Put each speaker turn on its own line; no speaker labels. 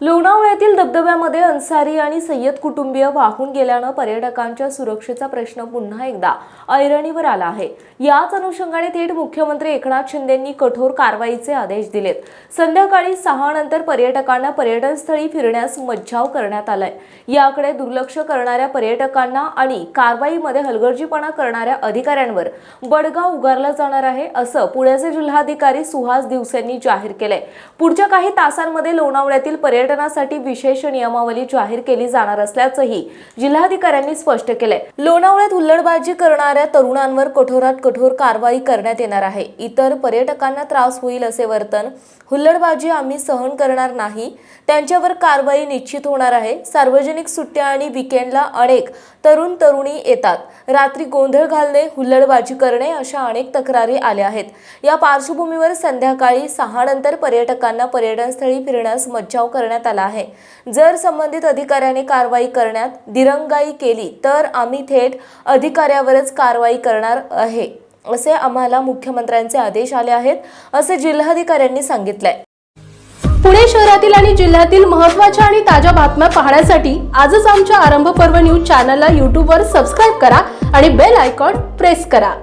लोणावळ्यातील धबधब्यामध्ये अन्सारी आणि सय्यद कुटुंबीय वाहून गेल्यानं पर्यटकांच्या सुरक्षेचा प्रश्न पुन्हा एकदा ऐरणीवर आला आहे. याच अनुषंगाने थेट मुख्यमंत्री एकनाथ शिंदेंनी कठोर कारवाईचे आदेश दिलेत. संध्याकाळी सहा नंतर पर्यटकांना पर्यटनस्थळी फिरण्यास मज्जाव करण्यात आलाय. याकडे दुर्लक्ष करणाऱ्या पर्यटकांना आणि कारवाईमध्ये हलगर्जीपणा करणाऱ्या अधिकाऱ्यांवर बडगा उगारला जाणार आहे असं पुण्याचे जिल्हाधिकारी सुहास दिवसेंनी जाहीर केलंय. पुढच्या काही तासांमध्ये लोणावळ्यातील पर्यटनासाठी विशेष नियमावली जाहीर केली जाणार असल्याचंही जिल्हाधिकाऱ्यांनी स्पष्ट केलंय. लोणावळ्यात हुल्लडबाजी करणाऱ्या तरुणांवर कठोरात कठोर कारवाई करण्यात येणार आहे. इतर पर्यटकांना त्रास होईल असे वर्तन हुल्लडबाजी आम्ही सहन करणार नाही. त्यांच्यावर कारवाई निश्चित होणार आहे. सार्वजनिक सुट्ट्या आणि विकेंडला अनेक तरुण तरुणी येतात. रात्री गोंधळ घालणे हुल्लडबाजी करणे अशा अनेक तक्रारी आल्या आहेत. या पार्श्वभूमीवर संध्याकाळी सहा नंतर पर्यटकांना पर्यटनस्थळी फिरण्यास मज्जाव करण्यात आला आहे. जर संबंधित अधिकाऱ्याने कारवाई करण्यात दिरंगाई केली तर आम्ही थेट अधिकाऱ्यावरच कारवाई करणार आहे असे आम्हाला मुख्यमंत्र्यांचे आदेश आले आहेत असे जिल्हाधिकाऱ्यांनी सांगितलंय.
पुणे शहरातील आणि जिल्ह्यातील महत्त्वाच्या आणि ताज्या बातम्या पाहण्यासाठी आजच आमच्या आरंभ पर्व न्यूज चॅनलला यूट्यूबवर सबस्क्राईब करा आणि बेल आयकॉन प्रेस करा.